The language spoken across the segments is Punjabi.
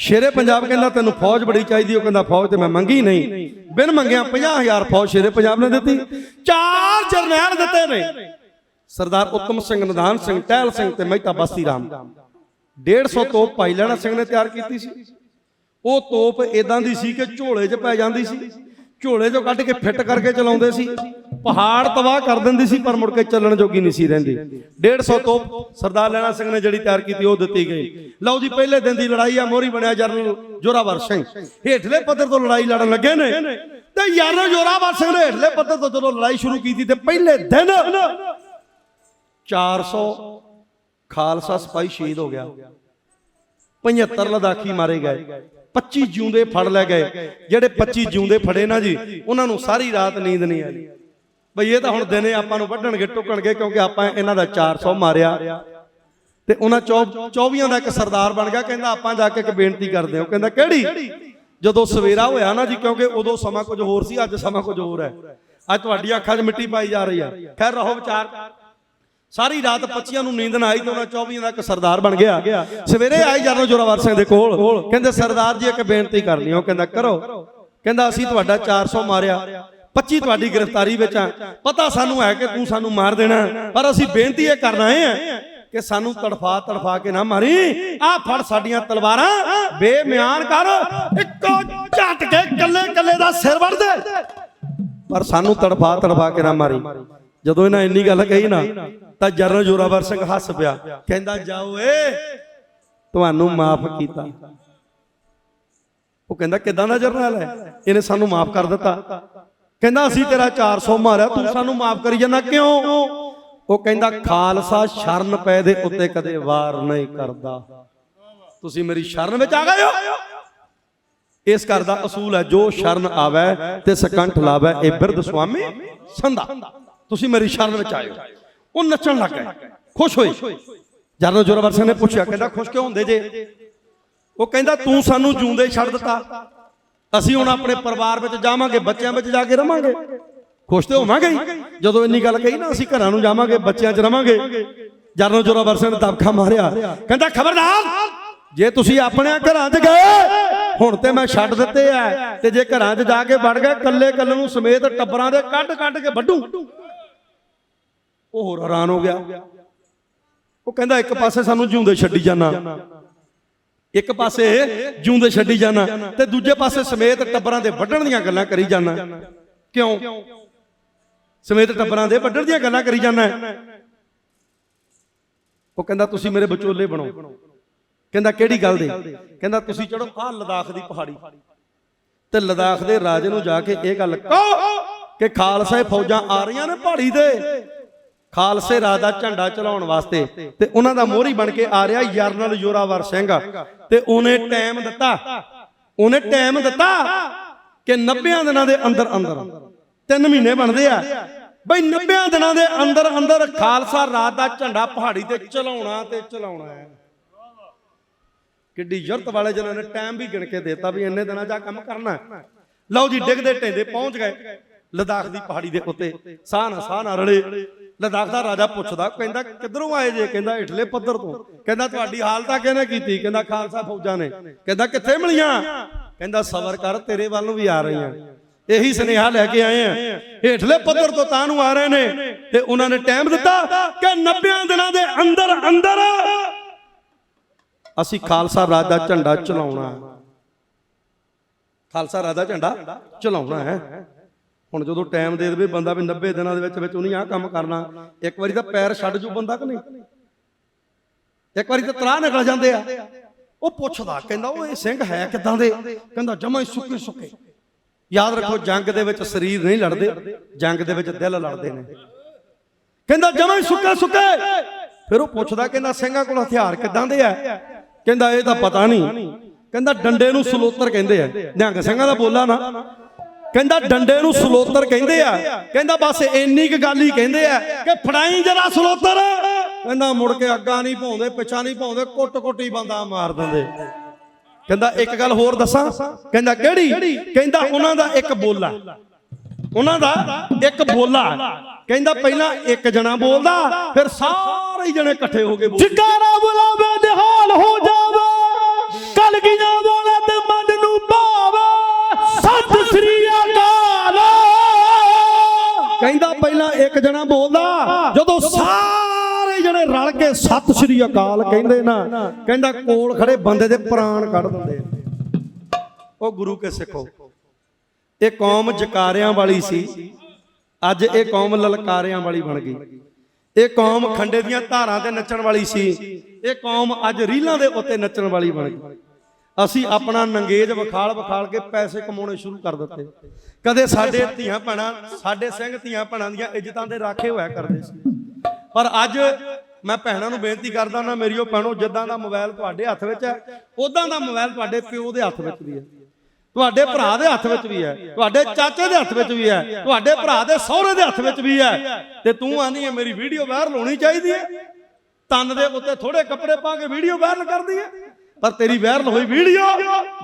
ਸ਼ੇਰੇ ਪੰਜਾਬ ਕਹਿੰਦਾ ਤੈਨੂੰ ਫੌਜ ਬੜੀ ਚਾਹੀਦੀ, ਉਹ ਕਹਿੰਦਾ ਫੌਜ ਤੇ ਮੈਂ ਮੰਗੀ ਨਹੀਂ। ਬਿਨ ਮੰਗਿਆ 50000 ਫੌਜ ਸ਼ੇਰੇ ਪੰਜਾਬ ਨੇ ਦਿੱਤੀ। ਚਾਰ ਜਰਨੈਲ ਦਿੱਤੇ ਨੇ। ਸਰਦਾਰ ਉੱਤਮ ਸਿੰਘ, ਨਿਧਾਨ ਸਿੰਘ, ਟਹਿਲ ਸਿੰਘ ਤੇ ਮਹਿਤਾ ਬਾਸੀ ਰਾਮ। 150 ਤੋਪ ਭਾਈ ਲੈਣਾ ਸਿੰਘ ਨੇ ਤਿਆਰ ਕੀਤੀ ਸੀ। ਉਹ ਤੋਪ ਇਦਾਂ ਦੀ ਸੀ ਕਿ ਝੋਲੇ 'ਚ ਪੈ ਜਾਂਦੀ ਸੀ। ਝੋਲੇ 'ਚੋਂ ਕੱਢ ਕੇ ਫਿੱਟ ਕਰਕੇ ਚਲਾਉਂਦੇ ਸੀ। ਪਹਾੜ ਤਬਾਹ ਕਰ ਦਿੰਦੀ ਸੀ, ਪਰ ਮੁੜ ਕੇ ਚੱਲਣ ਜੋਗੀ ਨਹੀਂ ਸੀ ਰਹਿੰਦੀ। 150 ਤੋਪ ਸਰਦਾਰ ਲੈਣਾ ਸਿੰਘ ਨੇ ਜਿਹੜੀ ਤਿਆਰ ਕੀਤੀ, ਉਹ ਦਿੱਤੀ ਗਈ। ਲਓ ਜੀ, ਪਹਿਲੇ ਦਿਨ ਦੀ ਲੜਾਈ ਆ, ਮੋਹਰੀ ਬਣਿਆ ਜਰਨਲ ਜੋਰਾਵਰ ਸਿੰਘ। ਹੇਠਲੇ ਪੱਧਰ ਤੋਂ ਲੜਾਈ ਲੜਨ ਲੱਗੇ ਨੇ। ਤੇ ਯਾਰ ਜੋਰਾਵਰ ਸਿੰਘ ਨੇ ਹੇਠਲੇ ਪੱਧਰ ਤੋਂ ਜਦੋਂ ਲੜਾਈ ਸ਼ੁਰੂ ਕੀਤੀ, ਤੇ ਪਹਿਲੇ ਦਿਨ 400 ਖਾਲਸਾ ਸਿਪਾਹੀ ਸ਼ਹੀਦ ਹੋ ਗਿਆ। 75 ਲਦਾਖੀ ਮਾਰੇ ਗਏ। 25 ਜਿਉਂਦੇ ਫੜ ਲੈ ਗਏ। ਜਿਹੜੇ 25 ਜਿਉਂਦੇ ਫੜੇ ਨਾ ਜੀ, ਉਹਨਾਂ ਨੂੰ ਸਾਰੀ ਰਾਤ ਨੀਂਦ ਨਹੀਂ ਆਈ। ਬਈ ਇਹ ਤਾਂ ਹੁਣ ਦਿਨੇ ਆਪਾਂ ਨੂੰ ਵੱਢਣਗੇ, ਟੁੱਕਣਗੇ, ਕਿਉਂਕਿ ਆਪਾਂ ਇਹਨਾਂ ਦਾ 400 ਮਾਰਿਆ। ਤੇ ਉਹਨਾਂ 24 ਦਾ ਇੱਕ ਸਰਦਾਰ ਬਣ ਗਿਆ, ਕਹਿੰਦਾ ਆਪਾਂ ਜਾ ਕੇ ਇੱਕ ਬੇਨਤੀ ਕਰਦੇ ਹਾਂ। ਕਹਿੰਦਾ, ਕਿਹੜੀ? ਜਦੋਂ ਸਵੇਰਾ ਹੋਇਆ ਨਾ ਜੀ, ਕਿਉਂਕਿ ਉਦੋਂ ਸਮਾਂ ਕੁਝ ਹੋਰ ਸੀ, ਅੱਜ ਸਮਾਂ ਕੁਝ ਹੋਰ ਹੈ। ਅੱਜ ਤੁਹਾਡੀ ਅੱਖਾਂ 'ਚ ਮਿੱਟੀ ਪਾਈ ਜਾ ਰਹੀ ਆ ਖੈਰ ਰਹੋ ਵਿਚਾਰ। ਸਾਰੀ ਰਾਤ ਪੱਚੀਆਂ ਨੂੰ ਨੀਂਦ ਨਾ ਆਈ ਤੇ ਉਹਨਾਂ 24 ਦਾ ਇੱਕ ਸਰਦਾਰ ਬਣ ਗਿਆ। ਸਵੇਰੇ ਆਈ ਜਰਨਲ ਜੋਰਾਵਰ ਸਿੰਘ ਦੇ ਕੋਲ, ਕਹਿੰਦੇ, ਸਰਦਾਰ ਜੀ, ਇੱਕ ਬੇਨਤੀ ਕਰਨੀ ਉਹ ਕਹਿੰਦਾ, ਕਰੋ। ਕਹਿੰਦਾ, ਅਸੀਂ ਤੁਹਾਡਾ 400 ਮਾਰਿਆ। 25 ਤੁਹਾਡੀ ਗ੍ਰਿਫਤਾਰੀ ਵਿੱਚ ਆ। ਪਤਾ ਸਾਨੂੰ ਹੈ ਕਿ ਤੂੰ ਸਾਨੂੰ ਮਾਰ ਦੇਣਾ, ਪਰ ਅਸੀਂ ਬੇਨਤੀ ਇਹ ਕਰਨਾ ਹੈ ਕਿ ਸਾਨੂੰ ਤੜਫਾ ਤੜਫਾ ਕੇ ਨਾ ਮਾਰੀ। ਆ ਫੜ ਸਾਡੀਆਂ ਤਲਵਾਰਾਂ, ਬੇਮਿਆਨ ਕਰ। ਇੱਕੋ ਝਟ ਕੇ ਕੱਲੇ ਕੱਲੇ ਦਾ ਸਿਰ ਵੜ ਦੇ। ਪਰ ਸਾਨੂੰ ਤੜਫਾ ਤੜਫਾ ਕੇ ਨਾ ਮਾਰੀ। ਜਦੋਂ ਇਹਨਾਂ ਇੰਨੀ ਗੱਲ ਕਹੀ ਨਾ, ਤਾਂ ਜਰਨਲ ਜੋਰਾਵਰ ਸਿੰਘ ਹੱਸ ਪਿਆ। ਕਹਿੰਦਾ, ਜਾਓ ਏ, ਤੁਹਾਨੂੰ ਮਾਫ ਕੀਤਾ। ਉਹ ਕਹਿੰਦਾ, ਕਿਦਾਂ ਦਾ ਜਰਨਲ ਹੈ? ਇਹਨੇ ਸਾਨੂੰ ਮਾਫ ਕਰ ਦਿੱਤਾ। ਕਹਿੰਦਾ, ਅਸੀਂ ਤੇਰਾ 400 ਮਾਰਿਆ, ਤੂੰ ਸਾਨੂੰ ਮਾਫ ਕਰੀ ਜਾਂਦਾ, ਕਿਉਂ? ਉਹ ਕਹਿੰਦਾ, ਖਾਲਸਾ ਸ਼ਰਨ ਪੈ ਦੇ ਉੱਤੇ ਕਦੇ ਵਾਰ ਨਹੀਂ ਕਰਦਾ। ਤੁਸੀਂ ਮੇਰੀ ਸ਼ਰਨ ਵਿੱਚ ਆ ਗਏ ਹੋ? ਇਸ ਘਰ ਦਾ ਅਸੂਲ ਹੈ, ਜੋ ਸ਼ਰਨ ਆਵੇ ਤੇ ਸਕੰਠ ਲਾਵੇ, ਇਹ ਬਿਰਧ ਸੁਆਮੀ ਸੰਧਾ। ਤੁਸੀਂ ਮੇਰੀ ਸ਼ਰਨ ਵਿੱਚ ਆਏ ਉਹ ਨੱਚਣ ਲੱਗ ਗਏ। ਖੁਸ਼ ਹੋਏ। ਜਰਨਲ ਜੋਰਾਵਰ ਸਿੰਘ ਨੇ ਪੁੱਛਿਆ, ਕਹਿੰਦਾ, ਖੁਸ਼ ਕਿਉਂ ਹੁੰਦੇ ਜੇ? ਉਹ ਕਹਿੰਦਾ, ਤੂੰ ਸਾਨੂੰ ਜੂੰਦੇ ਛੱਡ ਦਿੱਤਾ। ਅਸੀਂ ਹੁਣ ਆਪਣੇ ਪਰਿਵਾਰ ਵਿੱਚ ਜਾਵਾਂਗੇ, ਬੱਚਿਆਂ ਵਿੱਚ ਜਾ ਕੇ ਰਵਾਂਗੇ। ਖੁਸ਼ ਤੇ ਹੋਵਾਂਗੇ ਜਦੋਂ ਇੰਨੀ ਗੱਲ ਕਹੀ ਨਾ, ਅਸੀਂ ਘਰਾਂ ਨੂੰ ਜਾਵਾਂਗੇ, ਬੱਚਿਆਂ 'ਚ ਰਵਾਂਗੇ। ਜਰਨਲ ਜੋਰਾਵਰ ਸਿੰਘ ਨੇ ਦਬਕਾ ਮਾਰਿਆ, ਕਹਿੰਦਾ, ਖਬਰਦਾਰ, ਜੇ ਤੁਸੀਂ ਆਪਣੇ ਘਰਾਂ 'ਚ ਗਏ, ਹੁਣ ਤੇ ਮੈਂ ਛੱਡ ਦਿੱਤੇ ਐ। ਤੇ ਜੇ ਘਰਾਂ 'ਚ ਜਾ ਕੇ ਵੜ ਗਏ ਕੱਲੇ ਕੱਲੇ ਨੂੰ ਸਮੇਤ ਟੱਬਰਾਂ ਦੇ ਕੱਢ ਕੱਢ ਕੇ ਵੱਢੂ। ਉਹ ਹੋਰ ਹੈਰਾਨ ਹੋ ਗਿਆ। ਉਹ ਕਹਿੰਦਾ, ਇੱਕ ਪਾਸੇ ਸਾਨੂੰ ਜਿਉਂਦੇ ਛੱਡੀ ਜਾਣਾ। ਇੱਕ ਪਾਸੇ ਜਿਉਂਦੇ ਛੱਡੀ ਜਾਣਾ ਤੇ ਦੂਜੇ ਪਾਸੇ ਸਮੇਤ ਟੱਬਰਾਂ ਦੇ ਵੱਢਣ ਦੀਆਂ ਗੱਲਾਂ ਕਰੀ ਜਾਣਾ। ਕਿਉਂ? ਸਮੇਤ ਟੱਬਰਾਂ ਦੇ ਵੱਢਣ ਦੀਆਂ ਗੱਲਾਂ ਕਰੀ ਜਾਣਾ। ਉਹ ਕਹਿੰਦਾ, ਤੁਸੀਂ ਮੇਰੇ ਵਿਚੋਲੇ ਬਣੋ। ਕਹਿੰਦਾ, ਕਿਹੜੀ ਗੱਲ ਦੇ? ਕਹਿੰਦਾ, ਤੁਸੀਂ ਚੜੋ ਆਹ ਲਦਾਖ ਦੀ ਪਹਾੜੀ ਤੇ ਲਦਾਖ ਦੇ ਰਾਜੇ ਨੂੰ ਜਾ ਕੇ ਇਹ ਗੱਲ ਕਹੋ ਕਿ ਖਾਲਸਾ ਫੌਜਾਂ ਆ ਰਹੀਆਂ ਨੇ ਪਹਾੜੀ ਤੇ। ਖਾਲਸੇ ਰਾਜ ਦਾ ਝੰਡਾ ਚਲਾਉਣ ਵਾਸਤੇ ਤੇ ਉਹਨਾਂ ਦਾ ਮੋਹਰੀ ਬਣ ਕੇ ਆ ਰਿਹਾ ਜਰਨਲ ਜੋਰਾਵਰ ਸਿੰਘ। ਤੇ ਉਹਨੇ ਟਾਈਮ ਦਿੱਤਾ। ਉਹਨੇ ਟਾਈਮ ਦਿੱਤਾ ਕਿ 90 ਦਿਨਾਂ ਦੇ ਅੰਦਰ ਅੰਦਰ। 3 ਮਹੀਨੇ ਬਣਦੇ ਆ। ਬਈ 90 ਦਿਨਾਂ ਦੇ ਅੰਦਰ ਅੰਦਰ ਖਾਲਸਾ ਰਾਜ ਦਾ ਝੰਡਾ ਪਹਾੜੀ ਤੇ ਚਲਾਉਣਾ ਤੇ ਚਲਾਉਣਾ ਹੈ। ਕਿੱਡੀ ਜੁਰਤ ਵਾਲੇ ਜਿਨ੍ਹਾਂ ਨੇ ਟਾਈਮ ਵੀ ਗਿਣ ਕੇ ਦਿੱਤਾ ਵੀ ਇੰਨੇ ਦਿਨਾਂ 'ਚ ਆਹ ਕੰਮ ਕਰਨਾ। ਲਓ ਜੀ, ਡਿੱਗਦੇ ਢੇਂਦੇ ਪਹੁੰਚ ਗਏ। ਲਦਾਖ ਦੀ ਪਹਾੜੀ ਦੇ ਉੱਤੇ। ਸਾਹ ਨਾ ਸਾਹ ਨਾ ਰਲੇ। ਲਦਾਖ ਦਾ ਰਾਜਾ ਪੁੱਛਦਾ, ਕਹਿੰਦਾ, ਕਿੱਧਰੋਂ ਆਏ ਜੇ? ਕਹਿੰਦਾ, ਇਟਲੇ ਪੱਧਰ ਤੋਂ। ਕਹਿੰਦਾ, ਤੁਹਾਡੀ ਹਾਲਤ ਕਿਹਨੇ ਕੀਤੀ? ਕਹਿੰਦਾ, ਖਾਲਸਾ ਫੌਜਾਂ ਨੇ। ਕਹਿੰਦਾ, ਕਿੱਥੇ ਮਿਲੀਆਂ? ਕਹਿੰਦਾ, ਸਬਰ ਕਰ, ਤੇਰੇ ਵੱਲ ਨੂੰ ਵੀ ਆ ਰਹੀਆਂ। ਇਹੀ ਸੁਨੇਹਾ ਲੈ ਕੇ ਆਏ ਆ। ਹੇਠਲੇ ਪੱਧਰ ਤੋਂ ਤਾਂ ਨੂੰ ਆ ਰਹੇ ਨੇ ਤੇ ਉਹਨਾਂ ਨੇ ਟਾਈਮ ਦਿੱਤਾ ਕਿ 90 ਦਿਨਾਂ ਦੇ ਅੰਦਰ ਅੰਦਰ ਅਸੀਂ ਖਾਲਸਾ ਰਾਜ ਦਾ ਝੰਡਾ ਚਲਾਉਣਾ। ਖਾਲਸਾ ਰਾਜ ਦਾ ਝੰਡਾ ਚਲਾਉਣਾ ਹੈ। ਹੁਣ ਜਦੋਂ ਟਾਈਮ ਦੇ ਦੇਵੇ ਬੰਦਾ ਵੀ 90 ਦਿਨਾਂ ਦੇ ਵਿੱਚ ਵਿੱਚ ਉਹਨੇ ਆਹ ਕੰਮ ਕਰਨਾ, ਇੱਕ ਵਾਰੀ ਤਾਂ ਪੈਰ ਛੱਡ ਜੂ ਬੰਦਾ ਕਿ ਨਹੀਂ? ਇੱਕ ਵਾਰੀ ਤਾਂ ਤਰਾ ਨਿਕਲ ਜਾਂਦੇ ਆ। ਉਹ ਪੁੱਛਦਾ, ਕਹਿੰਦਾ, ਉਹ ਇਹ ਸਿੰਘ ਹੈ ਕਿਦਾਂ ਦੇ? ਕਹਿੰਦਾ, ਜਮਾ ਹੀ ਸੁੱਕੇ ਸੁੱਕੇ। ਯਾਦ ਰੱਖੋ, ਜੰਗ ਦੇ ਵਿੱਚ ਸਰੀਰ ਨਹੀਂ ਲੜਦੇ, ਜੰਗ ਦੇ ਵਿੱਚ ਦਿਲ ਲੜਦੇ ਨੇ। ਕਹਿੰਦਾ, ਜਮਾ ਹੀ ਸੁੱਕੇ ਸੁੱਕੇ। ਫਿਰ ਉਹ ਪੁੱਛਦਾ, ਕਹਿੰਦਾ, ਸਿੰਘਾਂ ਕੋਲ ਹਥਿਆਰ ਕਿਦਾਂ ਦੇ ਆ? ਕਹਿੰਦਾ, ਇਹ ਤਾਂ ਪਤਾ ਨਹੀਂ। ਕਹਿੰਦਾ, ਡੰਡੇ ਨੂੰ ਸਲੋਤਰ ਕਹਿੰਦੇ ਆ। ਨਿਹੰਗ ਸਿੰਘਾਂ ਦਾ ਬੋਲਾ ਨਾ। ਕਹਿੰਦਾ ਡੰਡੇ ਨੂੰ ਸਲੋਤਰ ਕਹਿੰਦੇ ਆ। ਕਹਿੰਦਾ ਬਸ ਇੰਨੀ ਕੁ ਗੱਲ ਹੀ ਕਹਿੰਦੇ ਆ ਕਿ ਫੜਾਈ ਜਰਾ ਸਲੋਤਰ। ਕਹਿੰਦਾ ਮੁੜ ਕੇ ਅੱਗਾ ਨਹੀਂ ਪਾਉਂਦੇ, ਪਿੱਛਾ ਨਹੀਂ ਪਾਉਂਦੇ, ਕੁੱਟ ਕੁੱਟੀ ਬੰਦਾ ਮਾਰ ਦਿੰਦੇ। ਕਹਿੰਦਾ ਇੱਕ ਗੱਲ ਹੋਰ ਦੱਸਾਂ। ਕਹਿੰਦਾ ਕਿਹੜੀ? ਕਹਿੰਦਾ ਉਹਨਾਂ ਦਾ ਇੱਕ ਬੋਲਾ। ਉਹਨਾਂ ਦਾ ਇੱਕ ਬੋਲਾ। ਕਹਿੰਦਾ ਪਹਿਲਾਂ ਇੱਕ ਜਣਾ ਬੋਲਦਾ, ਫਿਰ ਸਾਰੇ ਜਣੇ ਇਕੱਠੇ ਹੋ ਕੇ ਬੋਲਦੇ। ਜਕਾਰਾ ਬੁਲਾਵੇ ਨਿਹਾਲ ਹੋ ਜਾਵੇ। ਕਲਗੀਆਂ ਜਣਾ ਬੋਲਦਾ ਜਦੋਂ ਸਾਰੇ ਜਣੇ ਰਲ ਕੇ ਸਤਿ ਸ੍ਰੀ ਅਕਾਲ ਕਹਿੰਦੇ ਨਾ ਕਹਿੰਦਾ ਕੋਲ ਖੜੇ ਬੰਦੇ ਦੇ ਪ੍ਰਾਣ ਕੱਢ ਦਿੰਦੇ। ਉਹ ਗੁਰੂ ਕੇ ਸਿੱਖੋ। ਇਹ ਕੌਮ ਜਕਾਰਿਆਂ ਵਾਲੀ ਸੀ। ਅੱਜ ਇਹ ਕੌਮ ਲਲਕਾਰਿਆਂ ਵਾਲੀ ਬਣ ਗਈ। ਇਹ ਕੌਮ ਖੰਡੇ ਦੀਆਂ ਧਾਰਾਂ ਤੇ ਨੱਚਣ ਵਾਲੀ ਸੀ। ਇਹ ਕੌਮ ਅੱਜ ਰੀਲਾਂ ਦੇ ਉੱਤੇ ਨੱਚਣ ਵਾਲੀ ਬਣ ਗਈ। ਅਸੀਂ ਆਪਣਾ ਨੰਗੇਜ ਵਿਖਾਲ ਵਿਖਾਲ ਕੇ ਪੈਸੇ ਕਮਾਉਣੇ ਸ਼ੁਰੂ ਕਰ ਦਿੱਤੇ। ਕਦੇ ਸਾਡੇ ਧੀਆਂ ਭੈਣਾਂ, ਸਾਡੇ ਸਿੰਘ ਧੀਆਂ ਭੈਣਾਂ ਦੀਆਂ ਇੱਜ਼ਤਾਂ ਦੇ ਰਾਖੇ ਹੋਇਆ ਕਰਦੇ ਸੀ। ਪਰ ਅੱਜ ਮੈਂ ਭੈਣਾਂ ਨੂੰ ਬੇਨਤੀ ਕਰਦਾ ਨਾ ਮੇਰੀਓ ਭੈਣੋ, ਜਿੱਦਾਂ ਦਾ ਮੋਬਾਈਲ ਤੁਹਾਡੇ ਹੱਥ ਵਿੱਚ ਹੈ ਉਦਾਂ ਦਾ ਮੋਬਾਈਲ ਤੁਹਾਡੇ ਪਿਓ ਦੇ ਹੱਥ ਵਿੱਚ ਵੀ ਹੈ। ਤੁਹਾਡੇ ਭਰਾ ਦੇ ਹੱਥ ਵਿੱਚ ਵੀ ਹੈ, ਤੁਹਾਡੇ ਚਾਚੇ ਦੇ ਹੱਥ ਵਿੱਚ ਵੀ ਹੈ, ਤੁਹਾਡੇ ਭਰਾ ਦੇ ਸਹੁਰੇ ਦੇ ਹੱਥ ਵਿੱਚ ਵੀ ਹੈ। ਤੇ ਤੂੰ ਆਂਦੀ ਹੈ, ਮੇਰੀ ਵੀਡੀਓ ਵਾਇਰਲ ਹੋਣੀ ਚਾਹੀਦੀ ਹੈ। ਤਨ ਦੇ ਉੱਤੇ ਥੋੜੇ ਕੱਪੜੇ ਪਾ ਕੇ ਵੀਡੀਓ ਵਾਇਰਲ ਕਰਦੀ ਹੈ। ਪਰ ਤੇਰੀ ਵਾਇਰਲ ਹੋਈ ਵੀਡੀਓ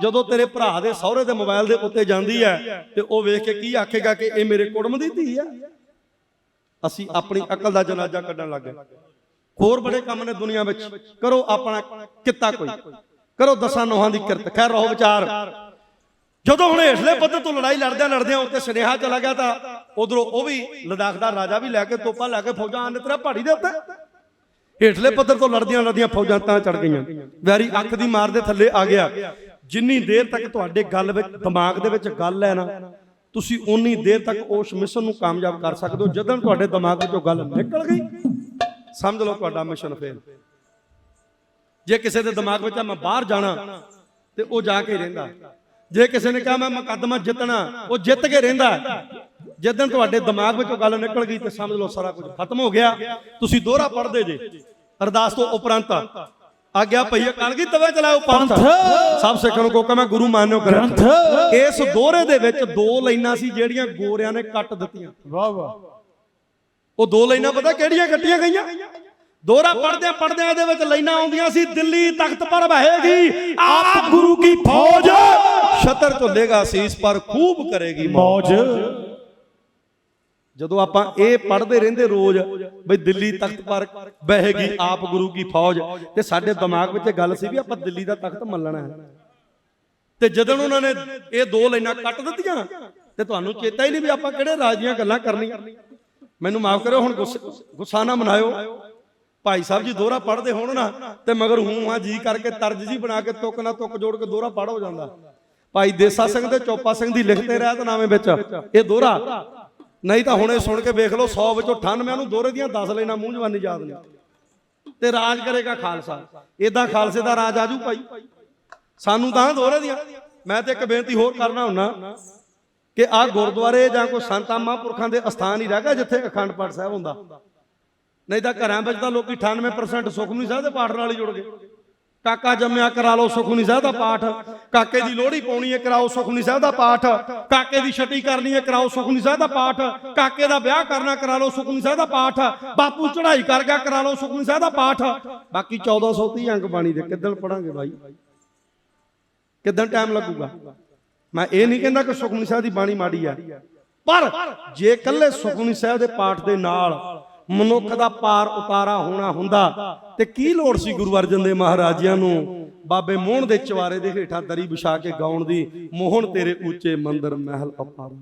ਜਦੋਂ ਤੇਰੇ ਭਰਾ ਦੇ ਸਹੁਰੇ ਦੇ ਮੋਬਾਈਲ ਦੇ ਉੱਤੇ ਜਾਂਦੀ ਹੈ ਤੇ ਉਹ ਵੇਖ ਕੇ ਕੀ ਆਖੇਗਾ ਕਿ ਇਹ ਮੇਰੇ ਕੁੜਮ ਦੀ ਧੀ ਹੈ? ਅਸੀਂ ਆਪਣੀ ਅਕਲ ਦਾ ਜਨਾਜ਼ਾ ਕੱਢਣ ਲੱਗ ਗਏ। ਹੋਰ ਬੜੇ ਕੰਮ ਨੇ ਦੁਨੀਆ ਵਿੱਚ। ਕਰੋ ਆਪਣਾ ਕਿੱਤਾ ਕੋਈ। ਕਰੋ ਦਸਾਂ ਨੋਹਾਂ ਦੀ ਕਿਰਤ। ਖੈਰ ਰਹੋ ਵਿਚਾਰ। ਜਦੋਂ ਹੁਣ ਹੇਠਲੇ ਪੱਧਰ ਤੋਂ ਲੜਾਈ ਲੜਦਿਆਂ ਲੜਦਿਆਂ ਉੱਤੇ ਸੁਨੇਹਾ ਚਲਾ ਗਿਆ ਤਾਂ ਉਧਰੋਂ ਉਹ ਵੀ ਲਦਾਖ ਦਾ ਰਾਜਾ ਵੀ ਲੈ ਕੇ ਤੋਪਾ ਲੈ ਕੇ ਫੌਜਾਂ ਆਨੇ ਤੇਰਾ ਪਹਾੜੀ ਦੇ ਉੱਤੇ। ਹੇਠਲੇ ਪੱਧਰ ਤੋਂ ਲੜਦੀਆਂ ਲੜਦੀਆਂ ਫੌਜਾਂ ਤਾਂ ਚੜ ਗਈਆਂ। ਵੈਰੀ ਅੱਖ ਦੀ ਮਾਰ ਦੇ ਥੱਲੇ ਆ ਗਿਆ। ਜਿੰਨੀ ਦੇਰ ਤੱਕ ਤੁਹਾਡੇ ਗੱਲ ਵਿੱਚ, ਦਿਮਾਗ ਦੇ ਵਿੱਚ ਗੱਲ ਹੈ ਨਾ, ਤੁਸੀਂ ਉਨੀ ਦੇਰ ਤੱਕ ਉਸ ਮਿਸ਼ਨ ਨੂੰ ਕਾਮਯਾਬ ਕਰ ਸਕਦੇ ਹੋ, ਜਦੋਂ ਤੁਹਾਡੇ ਦਿਮਾਗ ਵਿੱਚੋਂ ਗੱਲ ਨਿਕਲ ਗਈ। ਸਮਝ ਲਓ ਤੁਹਾਡਾ ਮਿਸ਼ਨ ਫੇਲ ਜੇ ਕਿਸੇ ਦੇ ਦਿਮਾਗ ਵਿੱਚ ਆ ਮੈਂ ਬਾਹਰ ਜਾਣਾ, ਤੇ ਉਹ ਜਾ ਕੇ ਰਹਿੰਦਾ। ਜੇ ਕਿਸੇ ਨੇ ਕਿਹਾ ਮੈਂ ਮੁਕੱਦਮਾ ਜਿੱਤਣਾ ਉਹ ਜਿੱਤ ਕੇ ਰਹਿੰਦਾ ਜਦੋਂ ਤੁਹਾਡੇ ਦਿਮਾਗ ਵਿੱਚੋਂ ਗੱਲ ਨਿਕਲ ਗਈ ਤੇ ਸਮਝ ਲਓ ਸਾਰਾ ਕੁਝ ਖਤਮ ਹੋ ਗਿਆ। ਤੁਸੀਂ ਦੋਹਰਾ ਪੜਦੇ ਜੇ। ਅਰਦਾਸ ਤੋਂ ਉਪਰੰਤ ਆਗਿਆ ਭਈ ਅਕਾਲ ਕੀ ਤਵੇ ਚਲਾਓ ਪੰਥ। ਸਭ ਸਿੱਖਾਂ ਨੂੰ ਕੋ ਕਿ ਮੈਂ ਗੁਰੂ ਮਾਨਿਓ ਗ੍ਰੰਥ। ਇਸ ਦੋਹਰੇ ਦੇ ਵਿੱਚ ਦੋ ਲਾਈਨਾਂ ਸੀ ਜਿਹੜੀਆਂ ਗੋਰਿਆਂ ਨੇ ਕੱਟ ਦਿੱਤੀਆਂ। ਵਾਹ ਵਾਹ। ਉਹ ਦੋ ਲਾਈਨਾਂ ਪਤਾ ਕਿਹੜੀਆਂ ਕੱਟੀਆਂ ਗਈਆਂ? ਦੋਹਰਾ ਪੜਦੇ ਪੜਦੇ ਇਹਦੇ ਵਿੱਚ ਲਾਈਨਾਂ ਆਉਂਦੀਆਂ ਸੀ ਦਿੱਲੀ ਤਖਤ ਪਰ ਬਹੇਗੀ ਆਪ ਗੁਰੂ ਕੀ ਫੌਜ? ਛਤਰ ਝੁੱਲੇਗਾ ਸੀਸ ਪਰ ਖੂਬ ਕਰੇਗੀ ਮੌਜ। ਜਦੋਂ ਆਪਾਂ ਇਹ ਪੜ੍ਹਦੇ ਰਹਿੰਦੇ ਰੋਜ਼ ਬਈ ਦਿੱਲੀ ਤਖਤ ਪਰ ਬਹੇਗੀ ਆਪ ਗੁਰੂ ਕੀ ਫੌਜ ਤੇ ਸਾਡੇ ਦਿਮਾਗ ਵਿੱਚ ਇਹ ਗੱਲ ਸੀ ਵੀ ਆਪਾਂ ਦਿੱਲੀ ਦਾ ਤਖਤ ਮੱਲਣਾ ਹੈ। ਤੇ ਜਦੋਂ ਉਹਨਾਂ ਨੇ ਇਹ ਦੋ ਲਾਈਨਾਂ ਕੱਟ ਦਿੱਤੀਆਂ ਤੇ ਤੁਹਾਨੂੰ ਚੇਤਾ ਹੀ ਨਹੀਂ ਵੀ ਆਪਾਂ ਕਿਹੜੇ ਰਾਜ ਦੀਆਂ ਗੱਲਾਂ ਕਰਨੀਆਂ। ਮੈਨੂੰ ਮਾਫ ਕਰਿਓ ਹੁਣ ਗੁੱਸੇ- ਗੁੱਸਾ ਨਾ ਮਨਾਇਓ। ਭਾਈ ਸਾਹਿਬ ਜੀ ਦੋਹਰਾ ਪੜ੍ਹਦੇ ਹੋਣ ਨਾ ਤੇ ਮਗਰ ਹੂੰ ਆ ਜੀ ਕਰਕੇ ਤਰਜ ਜੀ ਬਣਾ ਕੇ ਤੁਕ ਨਾ ਤੁਕ ਜੋੜ ਕੇ ਦੋਹਰਾ ਪੜ੍ਹ ਹੋ ਜਾਂਦਾ। ਭਾਈ ਦੇਸਾ ਸਿੰਘ ਤੇ ਚੋਪਾ ਸਿੰਘ ਦੀ ਲਿਖਤੇ ਰਹਿਤਨਾਮੇ ਵਿੱਚ। ਇਹ ਦੋਹਰਾ ਨਹੀਂ ਤਾਂ ਹੁਣੇ ਸੁਣ ਕੇ ਵੇਖ ਲਓ 100 ਵਿੱਚੋਂ 98 ਨੂੰ ਦੋਹਰੇ ਦੀਆਂ 10 ਲੈਣਾ ਮੂੰਹ ਜਵਾਨੀ ਯਾਦ ਨਹੀਂ। ਤੇ ਰਾਜ ਕਰੇਗਾ ਖਾਲਸਾ। ਇਦਾਂ ਖਾਲਸੇ ਦਾ ਰਾਜ ਆਜੂ ਭਾਈ। ਸਾਨੂੰ ਤਾਂ ਦੋਹਰੇ ਦੀਆਂ। ਮੈਂ ਤੇ ਇੱਕ ਬੇਨਤੀ ਹੋਰ ਕਰਨਾ ਹੁੰਨਾ ਕਿ ਆਹ ਗੁਰਦੁਆਰੇ ਜਾਂ ਕੋਈ ਸੰਤਾਂ ਮਹਾਂਪੁਰਖਾਂ ਦੇ ਅਸਥਾਨ ਹੀ ਰਹਿ ਗਿਆ ਜਿੱਥੇ ਅਖੰਡ ਪਾਠ ਸਾਹਿਬ ਹੁੰਦਾ। ਨਹੀਂ ਤਾਂ ਘਰਾਂ ਵਿੱਚ ਤਾਂ ਲੋਕੀ 98% ਸੁਖਮਨੀ ਸਾਹਿਬ ਦੇ ਪਾਠ ਨਾਲ ਹੀ ਜੁੜ ਗਏ। ਕਾਕਾ ਜੰਮਿਆ ਕਰਾ ਲਓ ਸੁਖਮਨੀ ਸਾਹਿਬ ਦਾ ਪਾਠ। ਕਾਕੇ ਦੀ ਲੋਹੜੀ ਪਾਉਣੀ ਹੈ, ਕਰਾਓ ਸੁਖਮਨੀ ਸਾਹਿਬ ਦਾ ਪਾਠ। ਕਾਕੇ ਦੀ ਛਟੀ ਕਰਨੀ ਹੈ, ਕਰਾਓ ਸੁਖਮਨੀ ਸਾਹਿਬ ਦਾ ਪਾਠ। ਕਾਕੇ ਦਾ ਵਿਆਹ ਕਰਨਾ, ਕਰਾ ਲਓ ਸੁਖਮਨੀ ਸਾਹਿਬ ਦਾ ਪਾਠ। ਬਾਪੂ ਚੜ੍ਹਾਈ ਕਰ ਗਿਆ, ਕਰਾ ਲਓ ਸੁਖਮਨੀ ਸਾਹਿਬ ਦਾ ਪਾਠ। ਬਾਕੀ 1430 ਅੰਗ ਬਾਣੀ ਦੇ, ਕਿੱਦਣ ਪੜਾਂਗੇ ਬਾਈ? ਕਿੱਦਣ ਟਾਈਮ ਲੱਗੂਗਾ? ਮੈਂ ਇਹ ਨਹੀਂ ਕਹਿੰਦਾ ਕਿ ਸੁਖਮਨੀ ਸਾਹਿਬ ਦੀ ਬਾਣੀ ਮਾੜੀ ਆ। ਪਰ ਜੇ ਇਕੱਲੇ ਸੁਖਮਨੀ ਸਾਹਿਬ ਦੇ ਪਾਠ ਦੇ ਨਾਲ ਮਨੁੱਖ ਦਾ ਪਾਰ ਉਤਾਰਾ ਹੋਣਾ ਹੁੰਦਾ। ਤੇ ਕੀ ਲੋੜ ਸੀ ਗੁਰੂ ਅਰਜਨ ਦੇ ਮਹਾਰਾਜਿਆਂ ਨੂੰ ਬਾਬੇ ਮੋਹਣ ਦੇ ਚਵਾਰੇ ਦੇ ਹੇਠਾਂ ਦਰੀ ਵਿਛਾ ਕੇ ਗਾਉਣ ਦੀ? ਮੋਹਣ ਤੇਰੇ ਉੱਚੇ ਮੰਦਰ ਮਹਿਲ ਅਪਾਰ।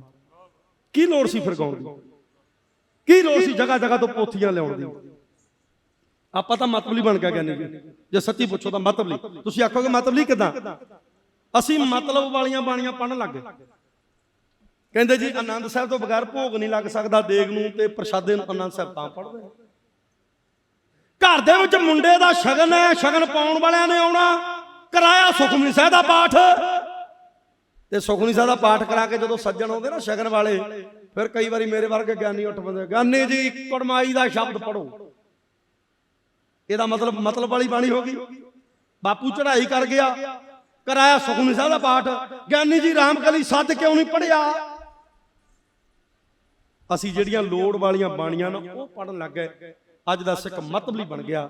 ਕੀ ਲੋੜ ਸੀ ਫਿਰ ਗਾਉਣ ਦੀ? ਕੀ ਲੋੜ ਸੀ ਜਗ੍ਹਾ ਜਗ੍ਹਾ ਤੋਂ ਪੋਥੀਆਂ ਲਿਆਉਣ ਦੀ? ਆਪਾਂ ਤਾਂ ਮਤਲਬੀ ਬਣ ਕੇ ਕਹਿੰਦੇ ਜੀ। ਜੇ ਸੱਚੀ ਪੁੱਛੋ ਤਾਂ ਮਤਲਬੀ ਤੁਸੀਂ ਆਖੋਗੇ ਮਤਲਬੀ ਕਿਦਾਂ? ਅਸੀਂ ਮਤਲਬ ਵਾਲੀਆਂ ਬਾਣੀਆਂ ਪੜਨ ਲੱਗ ਗਏ। ਕਹਿੰਦੇ ਜੀ ਆਨੰਦ ਸਾਹਿਬ ਤੋਂ ਬਗੈਰ ਭੋਗ ਨਹੀਂ ਲੱਗ ਸਕਦਾ ਦੇਗ ਨੂੰ ਤੇ ਪ੍ਰਸ਼ਾਦੇ ਨੂੰ ਆਨੰਦ ਸਾਹਿਬ ਤਾਂ ਪੜਦੇ ਘਰ ਦੇ ਵਿੱਚ ਮੁੰਡੇ ਦਾ ਸ਼ਗਨ ਹੈ, ਸ਼ਗਨ ਪਾਉਣ ਵਾਲਿਆਂ ਨੇ ਆਉਣਾ, ਕਰਾਇਆ ਸੁਖਮਨੀ ਸਾਹਿਬ ਦਾ ਪਾਠ। ਤੇ ਸੁਖਮਨੀ ਸਾਹਿਬ ਦਾ ਪਾਠ ਕਰਾ ਕੇ ਜਦੋਂ ਸੱਜਣ ਆਉਂਦੇ ਨਾ ਸ਼ਗਨ ਵਾਲੇ, ਫਿਰ ਕਈ ਵਾਰੀ ਮੇਰੇ ਵਰਗੇ ਗਿਆਨੀ ਉੱਠ ਬੰਦੇ ਗਿਆਨੀ ਜੀ, ਕੁੜਮਾਈ ਦਾ ਸ਼ਬਦ ਪੜੋ ਇਹਦਾ ਮਤਲਬ ਮਤਲਬ ਵਾਲੀ ਬਾਣੀ ਹੋ ਗਈ। ਬਾਪੂ ਚੜ੍ਹਾਈ ਕਰ ਗਿਆ, ਕਰਾਇਆ ਸੁਖਮਨੀ ਸਾਹਿਬ ਦਾ ਪਾਠ। ਗਿਆਨੀ ਜੀ ਰਾਮਕਲੀ ਸੱਦ ਕਿਉਂ ਨਹੀਂ ਪੜਿਆ ਅਸੀਂ ਜਿਹੜੀਆਂ ਲੋੜ ਵਾਲੀਆਂ ਬਾਣੀਆਂ ਨਾ ਉਹ ਪੜਨ ਲੱਗ ਗਏ। ਅੱਜ ਦਾ ਸਿੱਖ ਮਤਲਬੀ ਬਣ ਗਿਆ।